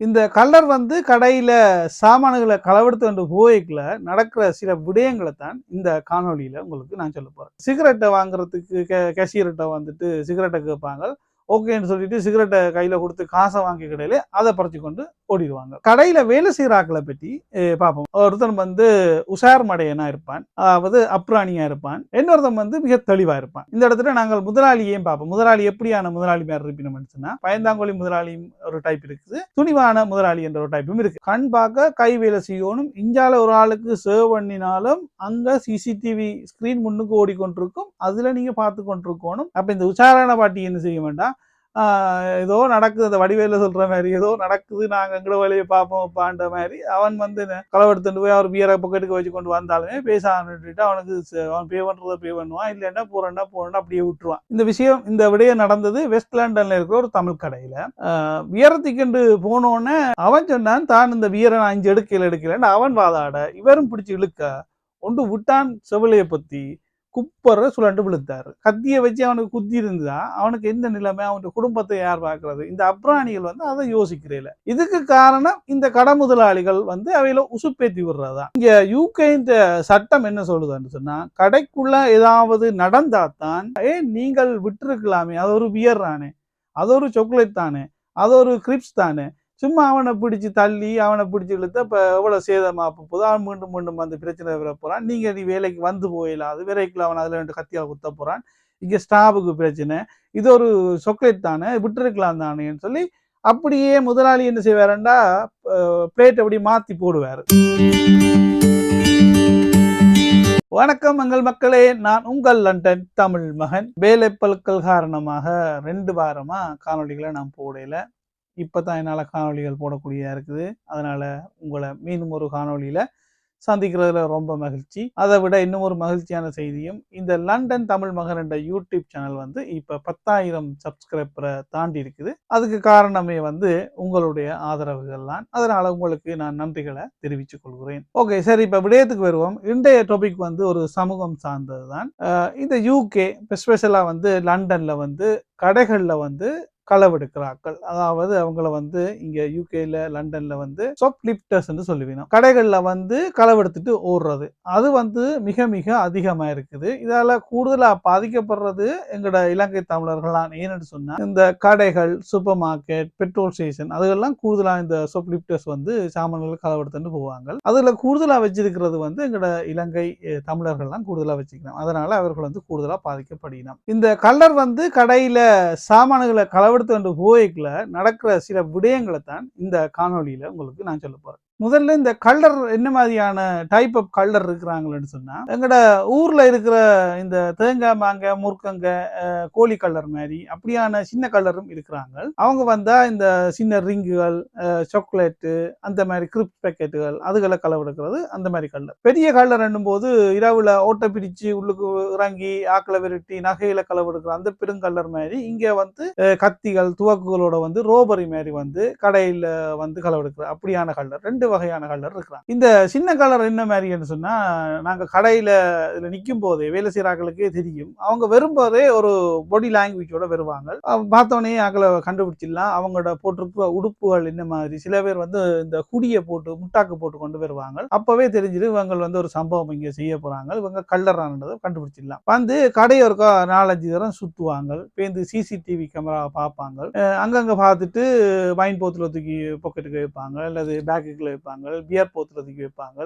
இந்த கலர் வந்து கடையில் சாமான்களை களவெடுத்து கொண்டு போய்க்குள்ள நடக்கிற சில விடயங்களை தான் இந்த காணொலியில் உங்களுக்கு நான் சொல்ல போகிறேன் சிகரெட்டை வாங்குறதுக்கு கே கேஷியர்கிட்ட வந்துட்டு சிகரெட்டை கேட்பாங்க. ஓகேன்னு சொல்லிட்டு சிகரெட்டை கையில கொடுத்து காசை வாங்கி கடையில அதை பறிச்சு கொண்டு ஓடிடுவாங்க. கடையில வேலை செய்கிற ஆக்களை பற்றி பார்ப்போம். ஒருத்தன் வந்து உஷார் மடையனா இருப்பான். அதாவது அப்ராணியா இருப்பான். இன்னொருத்தன் வந்து மிக தெளிவா இருப்பான். இந்த இடத்துல நாங்கள் முதலாளியையும் பார்ப்போம். முதலாளி எப்படியான முதலாளி மாதிரி இருப்பினோம்னு சொன்னா பயந்தாங்கோலி முதலாளியும் ஒரு டைப் இருக்குது. துணிவான முதலாளி என்ற ஒரு டைப்பும் இருக்கு. கண் பார்க்க கை வேலை செய்யணும். இஞ்சால ஒரு ஆளுக்கு சேவ் பண்ணினாலும் அங்க சிசிடிவி ஸ்கிரீன் முன்னுக்கு ஓடிக்கொண்டிருக்கும். அதுல நீங்க பார்த்து கொண்டிருக்கணும் அப்ப இந்த உச்சாரண பாட்டி என்ன செய்ய வேண்டாம்? ஏதோ நடக்குது அந்த வடிவேல சொல்ற மாதிரி ஏதோ நடக்குது நாங்க எங்கட வழியை பார்ப்போம் பாண்ட மாதிரி அவன் வந்து களவெடுத்துட்டு போய் அவர் பியரை பொக்கெட்டுக்கு வச்சு கொண்டு வந்தாலுமே பேச அவனுக்கு அவன் பே பண்றத பே பண்ணுவான் இல்லைன்னா போறேன்னா போறேன்னா அப்படியே விட்டுருவான். இந்த விஷயம் இந்த விடயம் நடந்தது வெஸ்ட் லண்டன்ல இருக்கிற ஒரு தமிழ் கடையில. ஆஹ் வியரத்துக்கு போனோடனே அவன் சொன்னான் தான் இந்த வீரன் அஞ்சு எடுக்கல எடுக்கலன்னு அவன் வாதாட இவரும் பிடிச்சி இழுக்க ஒன்று விட்டான் செவிலியை பத்தி குப்பரை சுழண்டு விழுத்தாரு கத்தியை வச்சு அவனுக்கு குத்தி இருந்தா அவனுக்கு எந்த நிலைமை? அவனுடைய குடும்பத்தை யார் பார்க்கறது? இந்த அப்ராணிகள் வந்து அதை யோசிக்கிறேன் இதுக்கு காரணம் இந்த கட முதலாளிகள் வந்து அவையில உசுப்பேத்தி விடுறதா? இங்க யூகே இந்த சட்டம் என்ன சொல்லுதுன்னு சொன்னா கடைக்குள்ள ஏதாவது நடந்தாத்தான் ஏ நீங்கள் விட்டுருக்கலாமே. அது ஒரு பியர் தானே. அது ஒரு சாக்லேட் தானே. அது ஒரு கிரிப்ஸ் தானே. சும்மா அவனை பிடிச்சி தள்ளி அவனை பிடிச்சி இழுத்த இப்போ எவ்வளோ சேதமாக போகுது? அவன் மீண்டும் மீண்டும் வந்து பிரச்சனை வர போகிறான் நீங்க நீ வேலைக்கு வந்து போயிடலாது விரைக்கில் அவன் அதில் ரெண்டு கத்தியால் குத்த போறான். இங்கே ஸ்டாஃபுக்கு பிரச்சனை. இது ஒரு சொக்லேட் தானே? விட்டுருக்கலாம் தானேன்னு சொல்லி அப்படியே முதலாளி என்ன செய்வாருண்டா பிளேட் அப்படி மாத்தி போடுவார். வணக்கம் எங்கள் மக்களே. நான் உங்கள் லண்டன் தமிழ் மகன். வேலை பழுக்கள் காரணமாக ரெண்டு வாரமா காணொலிகளை நான் இப்போ தான் என்னால் காணொளிகள் போடக்கூடியதாக இருக்குது. அதனால் உங்களை மீண்டும் ஒரு காணொலியில் சந்திக்கிறதுல ரொம்ப மகிழ்ச்சி. அதை விட இன்னும் ஒரு மகிழ்ச்சியான செய்தியும் இந்த லண்டன் தமிழ் மகன் என்ற யூடியூப் சேனல் வந்து இப்போ பத்தாயிரம் சப்ஸ்கிரைபரை தாண்டி இருக்குது. அதுக்கு காரணமே வந்து உங்களுடைய ஆதரவுகள் தான் அதனால உங்களுக்கு நான் நன்றிகளை தெரிவித்துக் கொள்கிறேன். ஓகே சரி இப்போ விடயத்துக்கு வருவோம். இன்றைய டாபிக் வந்து ஒரு சமூகம் சார்ந்தது தான் இந்த யூகே ஸ்பெஷலாக வந்து லண்டனில் வந்து கடைகளில் வந்து களவெடுக்கிறார்கள். அதாவது அவங்கள வந்து இங்க யூகேல லண்டன்ல வந்து சொப் லிப்டர்ஸ் சொல்லுவீங்க. கடைகள்ல வந்து களவெடுத்துட்டு ஓடுறது. அது வந்து மிக மிக அதிகமா இருக்குது. இதால கூடுதலா பாதிக்கப்படுறது எங்களோட இலங்கை தமிழர்கள் தான் ஏன்னு சொன்னா இந்த கடைகள் சூப்பர் மார்க்கெட் பெட்ரோல் ஸ்டேஷன் அதுகெல்லாம் கூடுதலா இந்த சொப் லிப்டர்ஸ் வந்து சாமான்கள் களவெடுத்துட்டு போவாங்க. அதுல கூடுதலா வச்சிருக்கிறது வந்து எங்களோட இலங்கை தமிழர்கள்லாம் தமிழர்கள் தான் கூடுதலா வச்சுக்கணும் அதனால அவர்கள் வந்து கூடுதலா பாதிக்கப்படுகிறோம் இந்த கலர் வந்து கடையில சாமான்களை களவெடுத்து கொண்டு போய்க்குள்ள நடக்கிற சில விடயங்களை தான் இந்த காணொலியில் உங்களுக்கு நான் சொல்ல போறேன். முதல்ல இந்த கல்லர் என்ன மாதிரியான டைப் ஆஃப் கல்லர் இருக்கிறாங்களேன்னு சொன்னால் எங்களோட ஊரில் இருக்கிற இந்த தேங்காய் மாங்க முறுக்கங்க கோழி கல்லர் மாதிரி அப்படியான சின்ன கல்லரும் இருக்கிறாங்க. அவங்க வந்தால் இந்த சின்ன ரிங்குகள் சாக்லேட்டு அந்த மாதிரி கிரிப் பேக்கெட்டுகள் அதுகளை கலவெடுக்கிறது அந்த மாதிரி கல்லர் பெரிய கல்லர் போது இரவில் ஓட்டை பிடிச்சு உள்ளுக்கு இறங்கி ஆக்களை விரட்டி நகையில கலவெடுக்கிற அந்த பெருங்கல்லர் மாதிரி இங்கே வந்து கத்திகள் துவக்குகளோட வந்து ரோபரி மாதிரி வந்து கடையில் வந்து கலவெடுக்கிற அப்படியான கல்லர் ரெண்டு வகையான கல்லர் இருக்கிறாங்க. இந்த சின்ன கலர் என்ன மாதிரின்னு சொன்னா நாங்க கடையில இதுல நிக்கும் போதே வேலை செய்யறாங்களுக்கே தெரியும். அவங்க வரும்போதே ஒரு பாடி லாங்குவேஜோட வருவாங்க. அவங்க பார்த்தோன்னே கண்டுபிடிச்சிடலாம். அவங்களோட போட்டிருக்க உடுப்புகள் என்ன மாதிரி சில பேர் வந்து இந்த குடியை போட்டு முட்டாக்கு போட்டு கொண்டு வருவாங்க. அப்பவே தெரிஞ்சிடும் இவங்க வந்து ஒரு சம்பவம் இங்க செய்ய போறாங்க. இவங்க கல்லறானதை கண்டுபிடிச்சிடலாம். வந்து கடையை இருக்கா நாலஞ்சு தரம் சுத்துவாங்க. பேருந்து சிசிடிவி கேமரா பார்ப்பாங்க. அங்கங்கே அங்கங்க பார்த்துட்டு வைன் போத்துல தூக்கி பாக்கெட்டுக்கு வைப்பாங்க. அல்லது பேக்குக்குள்ள வைப்பாங்க பியர் போத்துல தூக்கி வைப்பாங்க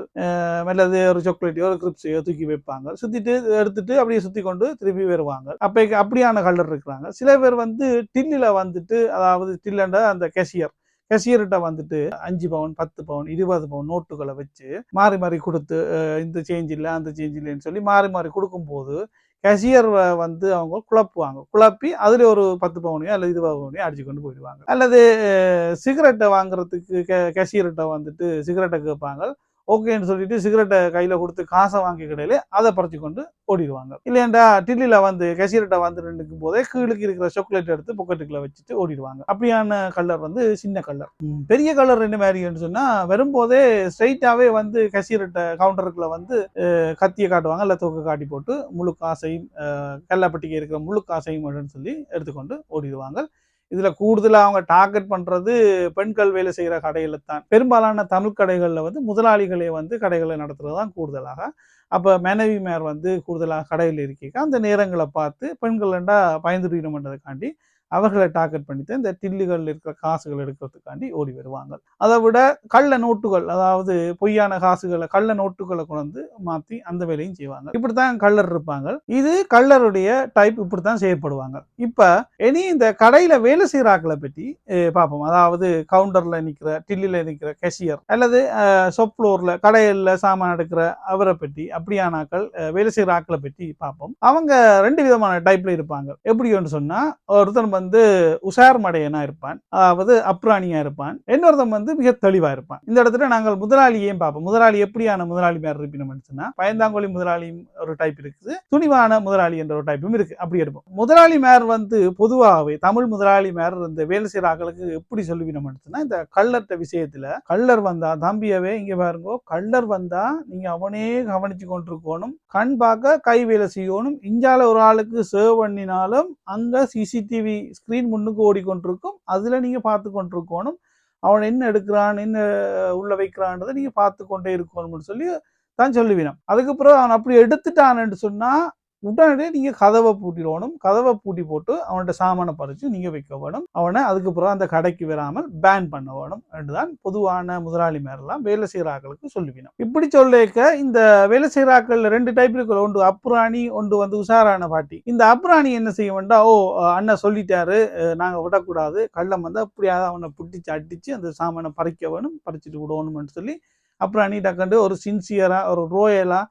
மெல்லது அல்லது ஒரு சாக்லேட்டையோ ஒரு கிரிப்ஸையோ தூக்கி வைப்பாங்க சுத்திட்டு எடுத்துட்டு அப்படியே சுத்தி கொண்டு திருப்பி வருவாங்க அப்ப அப்படியான கலர் இருக்கிறாங்க. சில பேர் வந்து டில்லில வந்துட்டு அதாவது டில்லண்ட அந்த கேஷியர் கேஷியர்கிட்ட வந்துட்டு அஞ்சு பவுன் பத்து பவுன் இருபது பவுன் நோட்டுகளை வச்சு மாறி மாறி கொடுத்து இந்த சேஞ்ச் இல்லை அந்த சேஞ்ச் இல்லைன்னு சொல்லி மாறி மாறி கொடுக்கும்போது கேஷியர் வந்து அவங்க குழப்புவாங்க. குழப்பி அதில் ஒரு பத்து பவுனையோ அல்லது இருபது பவுனையோ அடிச்சு கொண்டு போயிடுவாங்க. அல்லது சிகரெட்டை வாங்குறதுக்கு கே கேஷியர்கிட்ட வந்துட்டு சிகரெட்டை கேட்பாங்க ஓகேன்னு சொல்லிட்டு சிகரெட்டை கையில் கொடுத்து காசை வாங்கி கடையில அதை பறிச்சு கொண்டு ஓடிடுவாங்க. இல்லையாண்டா டில்லியில் வந்து கசிரட்டை வந்து நிற்கும் போதே கீழுக்கு இருக்கிற சாக்லேட் எடுத்து பொக்கெட்டுக்குள்ள வச்சுட்டு ஓடிடுவாங்க. அப்படியான கலர் வந்து சின்ன கலர் பெரிய கலர் என்ன மாதிரின்னு சொன்னால் வரும்போதே ஸ்ட்ரைட்டாகவே வந்து கசிரட்டை கவுண்டருக்குள்ள வந்து கத்தியை காட்டுவாங்க. இல்லை தூக்க காட்டி போட்டு முழு காசையும் அஹ், கல்லப்பட்டிக்கு இருக்கிற முழு காசையும் சொல்லி எடுத்துக்கொண்டு ஓடிடுவாங்க. இதில் கூடுதலாக அவங்க டார்கெட் பண்ணுறது பெண்கள் வேலை செய்கிற கடையில தான் பெரும்பாலான தமிழ் கடைகளில் வந்து முதலாளிகளே வந்து கடைகளை நடத்துகிறது தான் கூடுதலாக. அப்போ மனைவிமார் வந்து கூடுதலாக கடையில் இருக்க அந்த நேரங்களை பார்த்து பெண்கள் பெண்கள்ண்டா பயந்துடணும்ன்றதுக்காண்டி அவர்களை டார்கெட் பண்ணிட்டு இந்த டில்லுகள் இருக்கிற காசுகள் எடுக்கிறதுக்காண்டி ஓடி வருவாங்க. அதை விட கள்ள நோட்டுகள் அதாவது பொய்யான காசுகளை கள்ள நோட்டுகளை கொண்டு மாத்தி அந்த வேலையும் செய்வாங்க. இப்படித்தான் கள்ளர் இருப்பாங்க. இது கள்ளருடைய டைப் இப்படித்தான் செய்யப்படுவாங்க. இப்ப இனி இந்த கடையில வேலை செய்யறாக்களை பற்றி பார்ப்போம். அதாவது கவுண்டர்ல நிக்கிற டில்லில நிக்கிற கேஷியர் அல்லது ஷாப் ஃப்ளோர்ல கடையில சாமான் எடுக்கிற அவரை பற்றி அப்படியானாக்கள் ஆக்கள் வேலை செய்யற ஆக்களை பற்றி பார்ப்போம். அவங்க ரெண்டு விதமான டைப்ல இருப்பாங்க. எப்படி ஒன்று சொன்னா ஒருத்தன் வந்து உஷார் மடையனா இருப்பான். அதாவது அப்ராணியா இருப்பான். இன்னொருத்தன் வந்து மிக தெளிவா இருப்பான். இந்த இடத்துல நாங்கள் முதலாளியையும் பார்ப்போம். முதலாளி எப்படியான முதலாளி மேல இருப்பினோம்னு பயந்தாங்கோலி முதலாளியும் ஒரு டைப் இருக்குது. துணிவான முதலாளி என்ற ஒரு டைப்பும் இருக்கு. அப்படி எடுப்போம். முதலாளி மேர் வந்து பொதுவாகவே தமிழ் முதலாளி மேர் இந்த வேலை செய்யற ஆக்களுக்கு எப்படி சொல்லுவினோம்னு சொன்னா இந்த கள்ளர்ட்ட விஷயத்துல கள்ளர் வந்தா தம்பியவே இங்க பாருங்க கள்ளர் வந்தா நீங்க அவனே கவனிச்சு கொண்டிருக்கணும். கண் பார்க்க கை வேலை செய்யணும். இஞ்சால ஒரு ஆளுக்கு சேவ் பண்ணினாலும் அங்க சிசிடிவி ஸ்க்ரீன் முன்னுக்கு ஓடிக்கொண்டிருக்கும். அதில் நீங்கள் பார்த்து கொண்டிருக்கணும் அவன் என்ன எடுக்கிறான் என்ன உள்ள வைக்கிறான்றதை நீங்கள் பார்த்து கொண்டே இருக்கணும்னு சொல்லி தான் சொல்லுவினம் அதுக்கப்புறம் அவன் அப்படி எடுத்துட்டான்னு சொன்னால் உடனே நீங்கள் கதவை பூட்டிடணும் கதவை பூட்டி போட்டு அவன்கிட்ட சாமானை பறித்து நீங்கள் வைக்க வேணும். அவனை அதுக்கப்புறம் அந்த கடைக்கு வராமல் பேன் பண்ண வேணும் என்றுதான் பொதுவான முதலாளி மேரெல்லாம் வேலை செய்கிறாக்களுக்கு சொல்லுவினோம். இப்படி சொல்லிக்க இந்த வேலை செய்கிறாக்கள் ரெண்டு டைப் இருக்கிற ஒன்று அப்புராணி ஒன்று வந்து உஷாரான பாட்டி. இந்த அப்புராணி என்ன செய்ய வேண்டாம் ஓ அண்ணன் சொல்லிட்டாரு நாங்கள் விடக்கூடாது. கள்ளம் வந்து அப்படியாவது அவனை பிடிச்சு அடித்து அந்த சாமானை பறிக்க வேணும் பறிச்சுட்டு விடணும்னு சொல்லி அப்புறாணி டக்கண்டு ஒரு சின்சியராக ஒரு ரோயலாக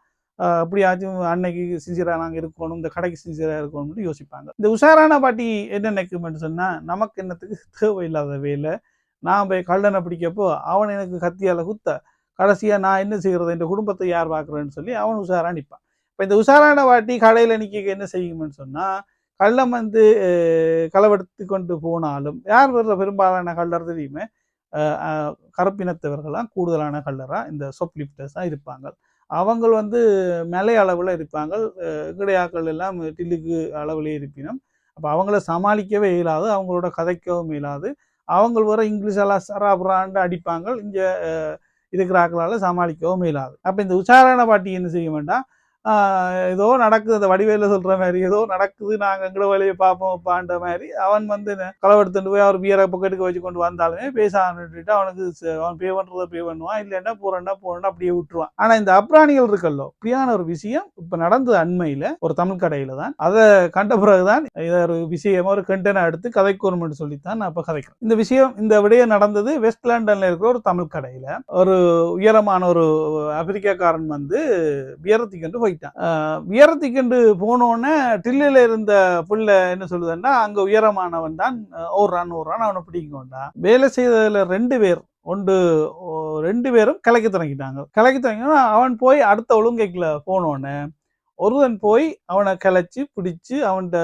அப்படியாச்சும் அன்னைக்கு சின்சியராக நாங்கள் இருக்கணும் இந்த கடைக்கு சின்சியராக இருக்கணும்னு யோசிப்பாங்க. இந்த உஷாரான பாட்டி என்ன நினைக்குமென்னு சொன்னால் நமக்கு என்னத்துக்கு தேவையில்லாத வேலை? நான் போய் கள்ளனை பிடிக்கப்போ அவன் எனக்கு கத்தியால் குத்த கடைசியாக நான் என்ன செய்கிறது இந்த குடும்பத்தை யார் பார்க்குறேன்னு சொல்லி அவன் உஷாரா நிற்பான் இப்போ இந்த உஷாரான வாட்டி கடையில் நிற்க என்ன செய்யுமென்னு சொன்னால் கள்ளம் வந்து களவெடுத்து கொண்டு போனாலும் யார் வர்ற பெரும்பாலான கள்ளர் தெரியுமே? கருப்பினத்தவர்களாம் கூடுதலான கல்லராக இந்த சொப் லிப்டர்ஸ் தான் இருப்பாங்க. அவங்க வந்து மலை அளவில் இருப்பாங்க. கிடையாக்கள் எல்லாம் டில்லுக்கு அளவிலே இருப்பினும். அப்போ அவங்கள சமாளிக்கவே இயலாது. அவங்களோட கதைக்கவும் இயலாது. அவங்க வர இங்கிலீஷெல்லாம் சராபுராண்டு அடிப்பாங்க. இங்கே இருக்கிறாக்களால் சமாளிக்கவும் இயலாது. அப்போ இந்த உச்சாரண பாட்டி என்ன செய்ய வேண்டாம்? ஏதோ நடக்குது இந்த வடிவேல சொல்ற மாதிரி ஏதோ நடக்குது நாங்கள் எங்கட வழியை பார்ப்போம் பாண்ட மாதிரி அவன் வந்து களவெடுத்துட்டு போய் அவர் பியரை பக்கெட்டுக்கு வச்சு கொண்டு வந்தாலுமே பேச ஆரம்பிச்சுட்டு அவனுக்கு அவன் பே பண்ணுறத பே பண்ணுவான் இல்லைன்னா போறேன்னா போறேன்னா அப்படியே விட்டுருவான். ஆனால் இந்த அப்ராணிகள் இருக்கல்லோ இப்படியான ஒரு விஷயம் இப்போ நடந்தது அண்மையில் ஒரு தமிழ் கடையில் தான் அதை கண்ட பிறகுதான் இதை ஒரு விஷயமா ஒரு கண்டனை எடுத்து கதைக்கணும்னு சொல்லித்தான் நான் இப்போ கதைக்கிறேன். இந்த விஷயம் இந்த விடயம் நடந்தது வெஸ்ட் லண்டனில் இருக்கிற ஒரு தமிழ் கடையில். ஒரு உயரமான ஒரு ஆப்பிரிக்காக்காரன் வந்து வியரத்திக்கண்டு போயிட்டான். ஆஹ் போனோடனே டில்லியில் இருந்த புள்ள என்ன சொல்லுதுன்னா அங்க உயரமானவன் தான் அஹ் ஓடுறான் ஓடுறான் அவனை பிடிக்கொண்டா வேலை செய்ததுல ரெண்டு பேர் ஒன்று ரெண்டு பேரும் கலைக்க தொடங்கிட்டாங்க. கலைக்க தொடங்கினா அவன் போய் அடுத்த ஒழுங்கைக்குள்ள போனோடனே ஒருவன் போய் அவனை கலைச்சி பிடிச்சு அவன்கிட்ட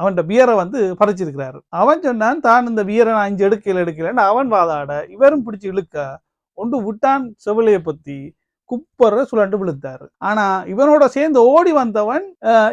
அவன்கிட்ட பியரை வந்து பறிச்சிருக்கிறாரு. அவன் சொன்னான் தான் இந்த பியரை நான் அஞ்சு எடுக்கல எடுக்கலன்னு அவன் வாதாட இவரும் பிடிச்சு இழுக்க ஒன்று விட்டான் செவிலிய பத்தி குப்பர சுழண்டு விழுத்தாரு ஆனா இவனோட சேர்ந்து ஓடி வந்தவன்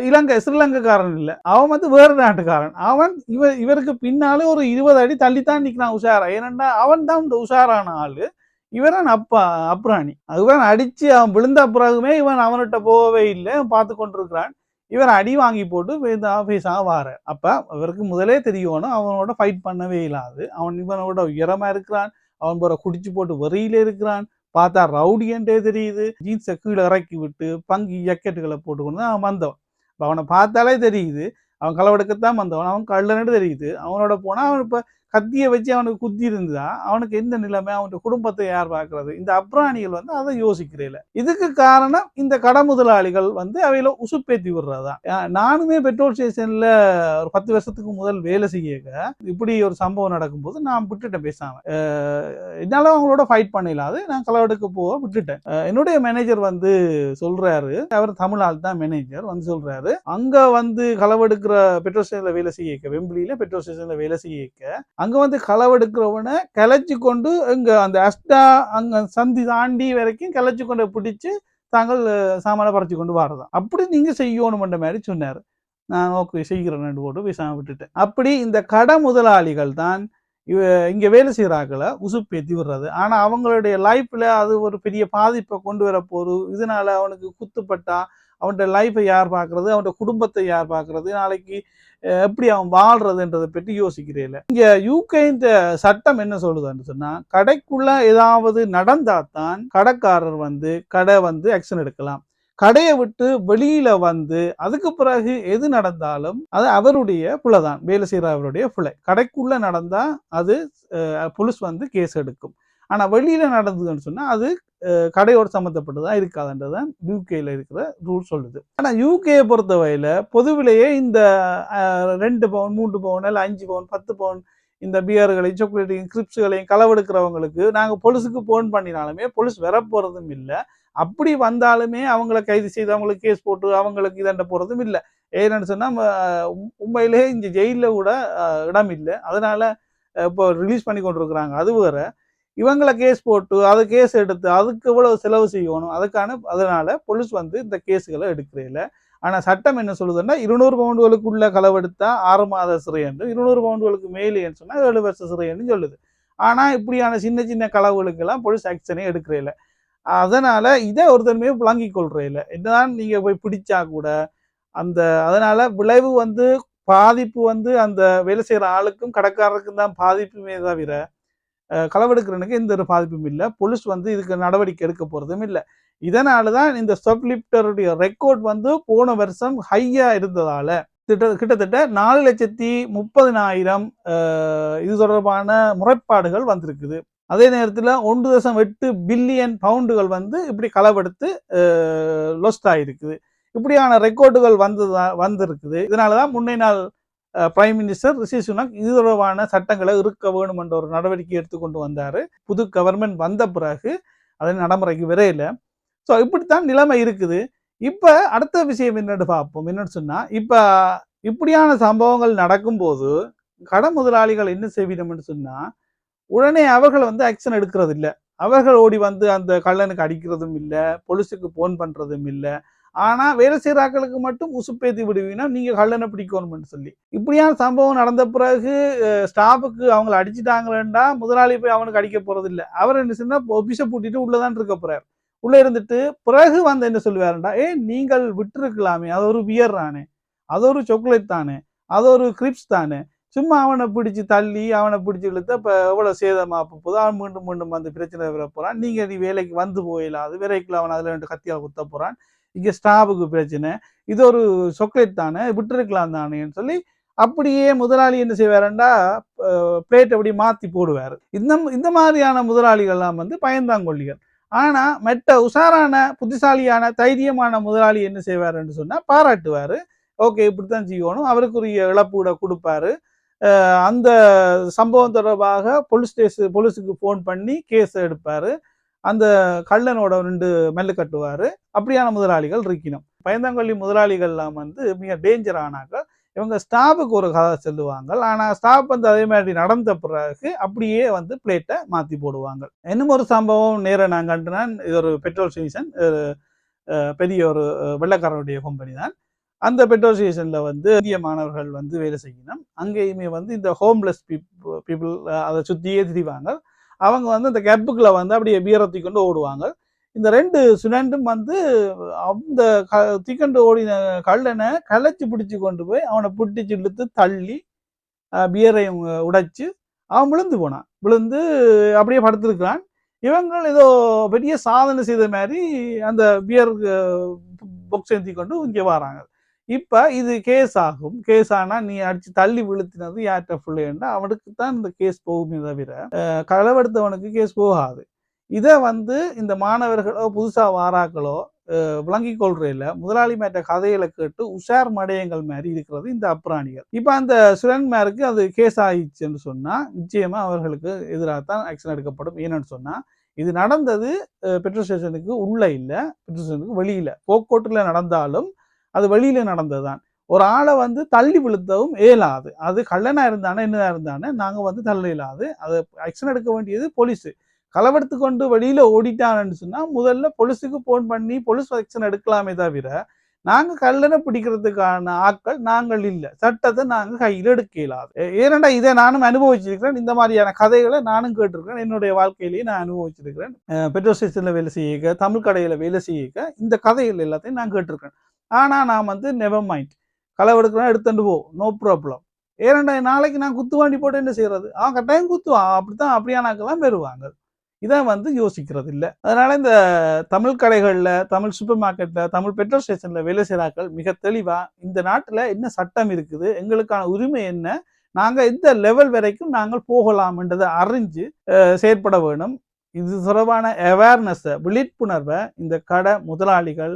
இலங்கை ஸ்ரீலங்காக்காரன் இல்ல. அவன் வந்து வேறு நாட்டுக்காரன். அவன் இவ இவருக்கு பின்னாலே ஒரு இருபது அடி தள்ளித்தான் நிக்கிறான் உஷாரா. ஏனண்டா அவன் தான் இந்த உஷாரான ஆளு. இவன் அப்பா அப்ராணி. இவன் அடிச்சு அவன் விழுந்த பிறகுமே இவன் அவன்கிட்ட போகவே இல்லை. பார்த்து கொண்டிருக்கிறான். இவன் அடி வாங்கி போட்டு இந்த ஆஃபீஸாக வார அப்ப இவருக்கு முதலே தெரியணும் அவனோட ஃபைட் பண்ணவே இல்லாது. அவன் இவனோட உயரமா இருக்கிறான். அவன் போகிற குடிச்சு போட்டு வரியில இருக்கிறான். பார்த்தா ரவுடியன்றே தெரியுது. ஜீன்ஸை கீழே இறக்கி விட்டு பங்கு ஜக்கெட்டுகளை போட்டுக்கொண்டு தான் அவன் வந்தவன். இப்போ அவனை பார்த்தாலே தெரியுது. அவன் களவெடுக்கத்தான் வந்தவன். அவன் கள்ளனட்டு தெரியுது. அவனோட போனால் அவன் இப்போ கத்தியை வச்சு அவனுக்கு குத்தி இருந்தா அவனுக்கு எந்த நிலைமை? அவனுடைய குடும்பத்தை யார் பார்க்கறது? இந்த அப்ராணிகள் வந்து அதை யோசிக்கிறேல. இதுக்கு காரணம் இந்த கடை முதலாளிகள் வந்து அவையில உசுப்பேத்தி விடுறதா. நானுமே பெட்ரோல் ஸ்டேஷன்ல ஒரு பத்து வருஷத்துக்கு முதல் வேலை செய்ய இப்படி ஒரு சம்பவம் நடக்கும்போது நான் விட்டுட்டேன் பேசாம. என்னால அவங்களோட ஃபைட் பண்ணிடலாது நான் களவெடுக்க போக விட்டுட்டேன். என்னுடைய மேனேஜர் வந்து சொல்றாரு. அவர் தமிழ் ஆள் தான் மேனேஜர் வந்து சொல்றாரு. அங்க வந்து களவெடுக்கிற பெட்ரோல் ஸ்டேஷன்ல வேலை செய்ய வெம்பிலியில பெட்ரோல் ஸ்டேஷன்ல வேலை செய்ய அங்கே வந்து களவெடுக்கிறவனை கிளச்சி கொண்டு இங்கே அந்த அஸ்டா அங்கே சந்தி தாண்டி வரைக்கும் கிளச்சி கொண்டு பிடிச்சி தாங்கள் சாமான பறச்சு கொண்டு வரதான் அப்படி நீங்கள் செய்யணுமென்ற மாதிரி சொன்னார். நான் ஓகே செய்கிறேன் போட்டு பேசாம விட்டுட்டேன். அப்படி இந்த கடை முதலாளிகள் தான் இவ இங்கே வேலை செய்கிறாக்களை உசுப்பேத்தி விடுறது. ஆனால் அவங்களுடைய லைஃப்பில் அது ஒரு பெரிய பாதிப்பை கொண்டு வர போகுது அவனுக்கு குத்துப்பட்டா அவன்கிட்ட லைஃப்பை யார் பார்க்கறது? அவன்கிட்ட குடும்பத்தை யார் பார்க்கறது? நாளைக்கு எப்படி அவன் வாழ்றதுன்றதை பற்றி யோசிக்கிறேன் இங்கே யூகே இந்த சட்டம் என்ன சொல்லுதுன்னு சொன்னா கடைக்குள்ள ஏதாவது நடந்தால் தான் கடைக்காரர் வந்து கடை வந்து ஆக்ஷன் எடுக்கலாம். கடையை விட்டு வெளியில வந்து அதுக்கு பிறகு எது நடந்தாலும் அது அவருடைய புலை தான் வேலை செய்கிற அவருடைய புலை கடைக்குள்ள நடந்தா அது புலிஸ் வந்து கேஸ் எடுக்கும். ஆனால் வெளியில் நடந்ததுன்னு சொன்னால் அது கடையோடு சம்மந்தப்பட்டதாக இருக்காதுன்றது தான் யூகேயில் இருக்கிற ரூல் சொல்லுது. ஆனால் யூகேயை பொறுத்தவரையில பொதுவிலேயே இந்த ரெண்டு பவுன் மூன்று பவுன் இல்லை அஞ்சு பவுன் பத்து பவுன் இந்த பியர்களையும் சாக்லேட்டையும் கிரிப்ஸுகளையும் களவெடுக்கிறவங்களுக்கு நாங்கள் பொலிஸுக்கு ஃபோன் பண்ணினாலுமே போலீஸ் வரப்போகிறதும் இல்லை. அப்படி வந்தாலுமே அவங்கள கைது செய்து அவங்களுக்கு கேஸ் போட்டு அவங்களுக்கு இதண்ட போகிறதும் இல்லை. ஏன்னு சொன்னால் உண்மையிலேயே இந்த ஜெயிலில் கூட இடம் இல்லை. அதனால் இப்போ ரிலீஸ் பண்ணி கொண்டிருக்கிறாங்க. அது வேறு. இவங்கள கேஸ் போட்டு அதை கேஸ் எடுத்து அதுக்கு இவ்வளவு செலவு செய்யணும். அதுக்கான அதனால போலீஸ் வந்து இந்த கேஸுகளை எடுக்கிறதில்ல ஆனால் சட்டம் என்ன சொல்லுதுன்னா இருநூறு பவுண்டுகளுக்குள்ள களவெடுத்தா ஆறு மாத சிறை என்று இருநூறு பவுண்டுகளுக்கு மேலேன்னு சொன்னால் ஏழு வருஷ சிறைன்னு சொல்லுது. ஆனால் இப்படியான சின்ன சின்ன களவுகளுக்கெல்லாம் போலீஸ் ஆக்ஷனே எடுக்கிறதில்ல அதனால இதை ஒருத்தன்மையை விளங்கிக் கொள்றதில்ல என்னதான் நீங்க போய் பிடிச்சா கூட அந்த அதனால விளைவு வந்து பாதிப்பு வந்து அந்த வேலை செய்கிற ஆளுக்கும் கடைக்காரருக்கும் தான் பாதிப்புமே தவிர களவெடுக்கிறனுக்கு எந்த ஒரு பாதிப்பும் இல்லை. போலீஸ் வந்து இதுக்கு நடவடிக்கை எடுக்க போகிறதும் இல்லை. இதனால தான் இந்த ஸ்டெப்லிப்டருடைய ரெக்கார்ட் வந்து போன வருஷம் ஹையாக இருந்ததால் திட்ட கிட்டத்தட்ட நாலு லட்சத்தி முப்பதினாயிரம் இது தொடர்பான முறைப்பாடுகள் வந்திருக்குது. அதே நேரத்தில் ஒன்று தசம் எட்டு பில்லியன் பவுண்டுகள் வந்து இப்படி களவெடுத்து லொஸ்ட் ஆகிருக்குது இப்படியான ரெக்கார்டுகள் வந்து வந்திருக்குது. இதனால தான் முன்னை நாள் பிரைம் மினிஸ்டர் ரிஷி சுனக் இது தொடர்பான சட்டங்களை இருக்க வேணும் என்ற ஒரு நடவடிக்கை எடுத்துக்கொண்டு வந்தார். புது கவர்மெண்ட் வந்த பிறகு அதை நடைமுறைக்கு விரையில. ஸோ இப்படித்தான் நிலைமை இருக்குது. இப்போ அடுத்த விஷயம் என்னென்னு பார்ப்போம். என்னன்னு சொன்னால் இப்போ இப்படியான சம்பவங்கள் நடக்கும்போது கடன் முதலாளிகள் என்ன செய்வினோம்னு சொன்னால் உடனே அவர்கள் வந்து ஆக்ஷன் எடுக்கிறது இல்லை அவர்கள் ஓடி வந்து அந்த கள்ளனுக்கு அடிக்கிறதும் இல்லை போலீஸுக்கு போன் பண்ணுறதும் இல்லை ஆனால் வேலை செய்யறாக்களுக்கு மட்டும் உசுப்பேத்தி விடுவீங்கன்னா நீங்கள் கள்ளனை பிடிக்கணும்னு சொல்லி. இப்படியான சம்பவம் நடந்த பிறகு ஸ்டாஃபுக்கு அவங்கள அடிச்சிட்டாங்களேண்டா முதலாளி போய் அவனுக்கு அடிக்க போகிறதில்ல அவர் என்ன சொன்னால் ஒபிஷை பூட்டிட்டு உள்ளதான் இருக்க போகிறார் உள்ளே இருந்துட்டு பிறகு வந்து என்ன சொல்லுவாருண்டா ஏ நீங்கள் விட்டுருக்கலாமே அது ஒரு பியர் தானே அது ஒரு சாக்லேட் தானே அது ஒரு கிரிப்ஸ் தானே. சும்மா அவனை பிடிச்சி தள்ளி அவனை பிடிச்சி இழுத்த இப்போ எவ்வளோ சேதமாக போகுது. அவன் மீண்டும் மீண்டும் வந்து பிரச்சனை வர போகிறான் நீங்கள் நீ வேலைக்கு வந்து போயிடலாம் அது வேலைக்குள்ள அவன் அதில் ரெண்டு கத்தியால் குத்த போகிறான் இங்கே ஸ்டாஃபுக்கு பிரச்சனை. இது ஒரு சொக்லேட் தானே விட்டுருக்கலாம் தானேன்னு சொல்லி அப்படியே முதலாளி என்ன செய்வாருண்டா பிளேட் அப்படி மாற்றி போடுவார். இந்த இந்த மாதிரியான முதலாளிகள்லாம் வந்து பயந்தாங்கொல்லிகள். ஆனால் மெட்ட உஷாரான புத்திசாலியான தைரியமான முதலாளி என்ன செய்வாருன்னு சொன்னால் பாராட்டுவார். ஓகே இப்படித்தான் செய்யணும். அவருக்குரிய இழப்பீட கொடுப்பாரு. அந்த சம்பவம் தொடர்பாக போலீஸ் ஸ்டேஷன் போலீஸுக்கு ஃபோன் பண்ணி கேஸ் எடுப்பார். அந்த கள்ளனோட ரெண்டு மெல்லு கட்டுவார். அப்படியான முதலாளிகள் இருக்கணும் பயந்தாங்கொல்லி முதலாளிகள்லாம் வந்து மிக டேஞ்சர் ஆனாக்கள் இவங்க ஸ்டாஃபுக்கு ஒரு கதை சொல்லுவாங்க ஆனால் ஸ்டாஃப் வந்து அதே மாதிரி நடந்த பிறகு அப்படியே வந்து பிளேட்டை மாற்றி போடுவாங்க இன்னும் ஒரு சம்பவம் நேராக நான் கண்டுனான் இது ஒரு பெட்ரோல் ஸ்டேஷன். பெரிய ஒரு வெள்ளக்காரருடைய கம்பெனி தான். அந்த பெட்ரோல் ஸ்டேஷனில் வந்து இந்திய மாணவர்கள் வந்து வேலை செய்யணும். அங்கேயுமே வந்து இந்த ஹோம்லெஸ் பீப்புள் அதை சுற்றியே திரிவாங்க அவங்க வந்து அந்த கேப்புக்குள்ள வந்து அப்படியே பீரத்தி கொண்டு ஓடுவாங்க. இந்த ரெண்டு சுனண்டும் வந்து அந்த க தீக்கண்டு ஓடின கல்லனை களைச்சி பிடிச்சி கொண்டு போய் அவனை பிடிச்சி இழுத்து தள்ளி பியரை உடைச்சு அவன் விழுந்து போனான். விழுந்து அப்படியே படுத்திருக்கிறான். இவங்கள் ஏதோ பெரிய சாதனை செய்த மாதிரி அந்த பியர் பொக்ஸ் ஏந்தி கொண்டு இங்கே வராங்க. இப்போ இது கேஸ் ஆகும். கேஸ் ஆனால் நீ அடிச்சு தள்ளி விழுத்தினது யார்கிட்ட பிள்ளைன்னா அவனுக்கு தான் இந்த கேஸ் போகுமே தவிர களவெடுத்தவனுக்கு கேஸ் போகாது. இதை வந்து இந்த மாணவர்களோ புதுசாக வாராக்களோ விளங்கி விளங்கிக் முதலாளி மேட்ட கதைகளை கேட்டு உஷார் மடையங்கள் மாதிரி இருக்கிறது இந்த அப்ராணிகள். இப்போ அந்த சுரன்மாருக்கு அது கேஸ் ஆயிடுச்சுன்னு சொன்னால் நிச்சயமாக அவர்களுக்கு எதிராக தான் ஆக்ஷன் எடுக்கப்படும். ஏன்னு சொன்னால் இது நடந்தது பெட்ரோல் ஸ்டேஷனுக்கு உள்ளே இல்லை பெட்ரோல் ஸ்டேஷனுக்கு வெளியில். போக்கோட்டுல நடந்தாலும் அது வெளியில நடந்ததுதான். ஒரு ஆளை வந்து தள்ளி விழுத்தவும் இயலாது அது கள்ளனா இருந்தானே என்னதா இருந்தானே நாங்கள் வந்து தள்ள இயலாது அது ஆக்ஷன் எடுக்க வேண்டியது போலீஸு களவெடுத்து கொண்டு வெளியில ஓடிட்டான்னு சொன்னா முதல்ல போலீஸுக்கு போன் பண்ணி போலீஸ் ஆக்ஷன் எடுக்கலாமே தவிர நாங்க கல்லணை பிடிக்கிறதுக்கான ஆட்கள் நாங்கள் இல்லை. சட்டத்தை நாங்க கையில் எடுக்க இயலாது. ஏனண்டா இதை நானும் அனுபவிச்சிருக்கிறேன். இந்த மாதிரியான கதைகளை நானும் கேட்டிருக்கிறேன். என்னுடைய வாழ்க்கையிலேயே நான் அனுபவிச்சிருக்கிறேன். பெட்ரோல் ஸ்டேஷன்ல வேலை செய்ய தமிழ் கடையில வேலை செய்ய இந்த கதைகள் எல்லாத்தையும் நான் கேட்டிருக்கேன் ஆனால் நான் வந்து நெவர் மைண்ட் களை எடுக்கிறேன் எடுத்துட்டு போ. நோ ப்ராப்ளம் ஏனண்டா நாளைக்கு நான் குத்து வாண்டி போட்டு என்ன செய்யறது அவன் கட்டாயம் குத்துவான் அப்படித்தான் அப்படியானாக்கெல்லாம் வருவாங்க. இதை வந்து யோசிக்கிறது இல்லை அதனால இந்த தமிழ் கடைகளில் தமிழ் சூப்பர் மார்க்கெட்டில் தமிழ் பெட்ரோல் ஸ்டேஷனில் வேலை செய்கிறாக்கள் மிக தெளிவாக இந்த நாட்டில் என்ன சட்டம் இருக்குது? எங்களுக்கான உரிமை என்ன? நாங்கள் இந்த லெவல் வரைக்கும் நாங்கள் போகலாம்ன்றதை அறிஞ்சு செயற்பட வேணும். இது தொடர்பான அவேர்னஸை விழிப்புணர்வை இந்த கடை முதலாளிகள்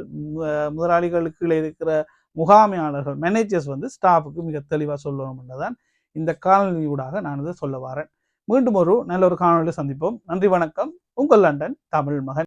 முதலாளிகளுக்கு கீழே இருக்கிற முகாமையாளர்கள் மேனேஜர்ஸ் வந்து ஸ்டாஃபுக்கு மிக தெளிவாக சொல்லணும் என்றதான் இந்த காணொலியூடாக நான் இதை சொல்ல வரேன் மீண்டும் ஒரு நல்ல ஒரு காணொலியில் சந்திப்போம். நன்றி வணக்கம். உங்கள் லண்டன் தமிழ் மகன்.